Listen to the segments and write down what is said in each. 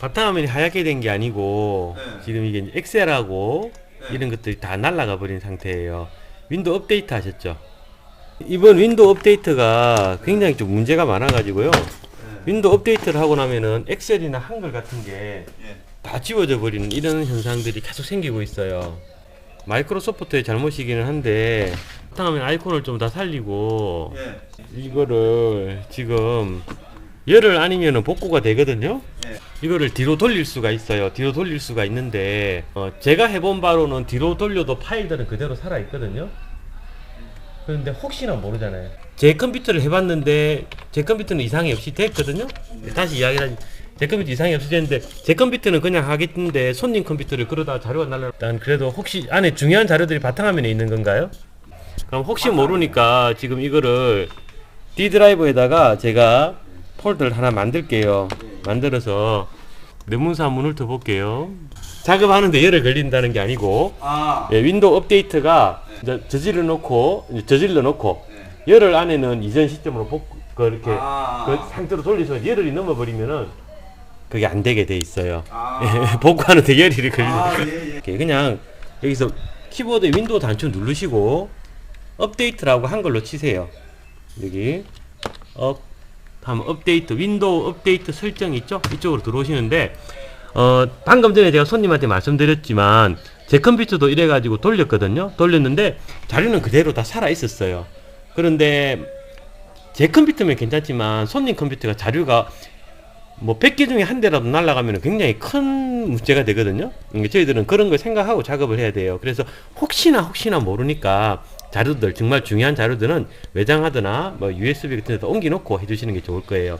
바탕화면이 하얗게 된 게 아니고 네. 지금 이게 이제 엑셀하고 네. 이런 것들이 다 날아가 버린 상태예요. 윈도우 업데이트 하셨죠? 이번 윈도우 업데이트가 굉장히 좀 문제가 많아가지고요. 네. 윈도우 업데이트를 하고 나면은 엑셀이나 한글 같은 게다 예. 지워져 버리는 이런 현상들이 계속 생기고 있어요. 마이크로소프트의 잘못이기는 한데 바탕화면 아이콘을 좀 다 살리고 예. 이거를 지금 열을 아니면은 복구가 되거든요. 예. 이거를 뒤로 돌릴 수가 있어요. 뒤로 돌릴 수가 있는데 어, 제가 해본 바로는 뒤로 돌려도 파일들은 그대로 살아 있거든요. 그런데 혹시나 모르잖아요. 제 컴퓨터를 해봤는데 제 컴퓨터는 이상이 없이 됐거든요. 다시 이야기를 하지. 제 컴퓨터 이상이 없이 됐는데 제 컴퓨터는 그냥 하겠는데 손님 컴퓨터를 그러다 자료가 날라. 일단 그래도 혹시 안에 중요한 자료들이 바탕화면에 있는 건가요? 그럼 혹시 모르니까 지금 이거를 D 드라이브에다가 제가 폴더를 하나 만들게요. 만들어서 내문서 한번 훑어볼게요. 작업하는데 열을 걸린다는 게 아니고 아. 예, 윈도우 업데이트가 이제 저질러 놓고 이제 저질러 놓고 네. 열을 안에는 이전 시점으로 복, 그 이렇게 아. 그 상태로 돌려서 열이 넘어버리면은 그게 안 되게 돼 있어요. 아. 예, 복구하는데 열이 걸리는. 아, 예, 예. 그냥 여기서 키보드 윈도우 단추 누르시고 업데이트라고 한글로 치세요. 여기 업 하면 업데이트 윈도우 업데이트 설정 있죠? 이쪽으로 들어오시는데 어 방금 전에 제가 손님한테 말씀드렸지만 제 컴퓨터도 이래 가지고 돌렸거든요. 돌렸는데 자료는 그대로 다 살아 있었어요. 그런데 제 컴퓨터면 괜찮지만 손님 컴퓨터가 자료가 뭐 100개 중에 한 대라도 날아가면 굉장히 큰 문제가 되거든요. 그러니까 저희들은 그런 걸 생각하고 작업을 해야 돼요. 그래서 혹시나 혹시나 모르니까 자료들 정말 중요한 자료들은 외장하거나 뭐 USB 같은 데다 옮겨 놓고 해 주시는 게 좋을 거예요.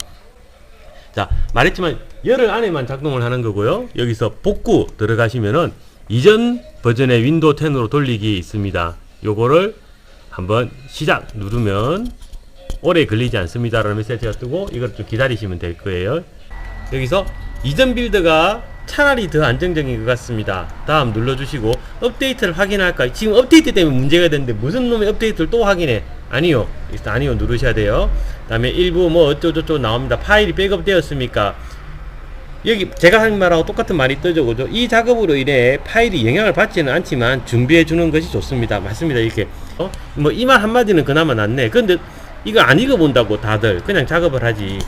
자 말했지만 열흘 안에만 작동을 하는 거고요. 여기서 복구 들어가시면은 이전 버전의 윈도우 10으로 돌리기 있습니다. 요거를 한번 시작 누르면 오래 걸리지 않습니다라는 메시지가 뜨고 이걸 좀 기다리시면 될 거예요. 여기서 이전 빌드가 차라리 더 안정적인 것 같습니다. 다음 눌러주시고 업데이트를 확인할까? 지금 업데이트 때문에 문제가 됐는데 무슨 놈의 업데이트를 또 확인해? 아니요. 일단 아니요 누르셔야 돼요. 다음에 일부 뭐 어쩌고저쩌고 나옵니다. 파일이 백업되었습니까? 여기 제가 한 말하고 똑같은 말이 떠져 오죠. 이 작업으로 인해 파일이 영향을 받지는 않지만 준비해 주는 것이 좋습니다. 맞습니다. 이렇게 어? 뭐 이 말 한마디는 그나마 낫네. 근데 이거 안 읽어본다고 다들 그냥 작업을 하지.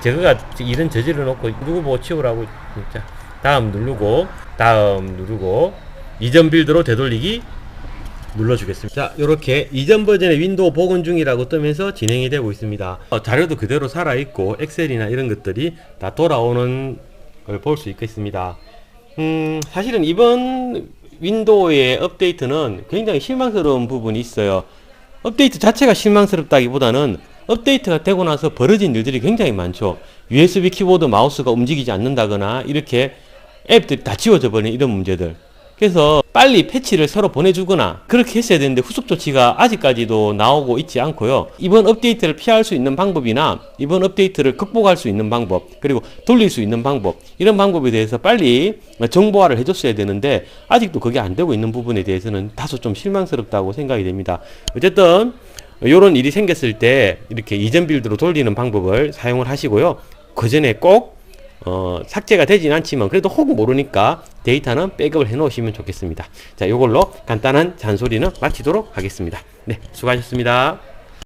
제가 이런 저지를 놓고 누구 보고 치우라고 진짜. 다음 누르고 다음 누르고 이전 빌드로 되돌리기 눌러주겠습니다. 자, 이렇게 이전 버전의 윈도우 복원 중이라고 뜨면서 진행이 되고 있습니다. 어, 자료도 그대로 살아있고 엑셀이나 이런 것들이 다 돌아오는 걸 볼 수 있겠습니다. 음, 사실은 이번 윈도우의 업데이트는 굉장히 실망스러운 부분이 있어요. 업데이트 자체가 실망스럽다기보다는 업데이트가 되고 나서 벌어진 일들이 굉장히 많죠. USB 키보드 마우스가 움직이지 않는다거나 이렇게 앱들이 다 지워져 버리는 이런 문제들. 그래서 빨리 패치를 서로 보내주거나 그렇게 했어야 되는데 후속 조치가 아직까지도 나오고 있지 않고요. 이번 업데이트를 피할 수 있는 방법이나 이번 업데이트를 극복할 수 있는 방법 그리고 돌릴 수 있는 방법 이런 방법에 대해서 빨리 정보화를 해줬어야 되는데 아직도 그게 안 되고 있는 부분에 대해서는 다소 좀 실망스럽다고 생각이 됩니다. 어쨌든 이런 일이 생겼을 때 이렇게 이전 빌드로 돌리는 방법을 사용을 하시고요. 그 전에 꼭 어, 삭제가 되진 않지만 그래도 혹 모르니까 데이터는 백업을 해 놓으시면 좋겠습니다. 자, 이걸로 간단한 잔소리는 마치도록 하겠습니다. 네, 수고하셨습니다.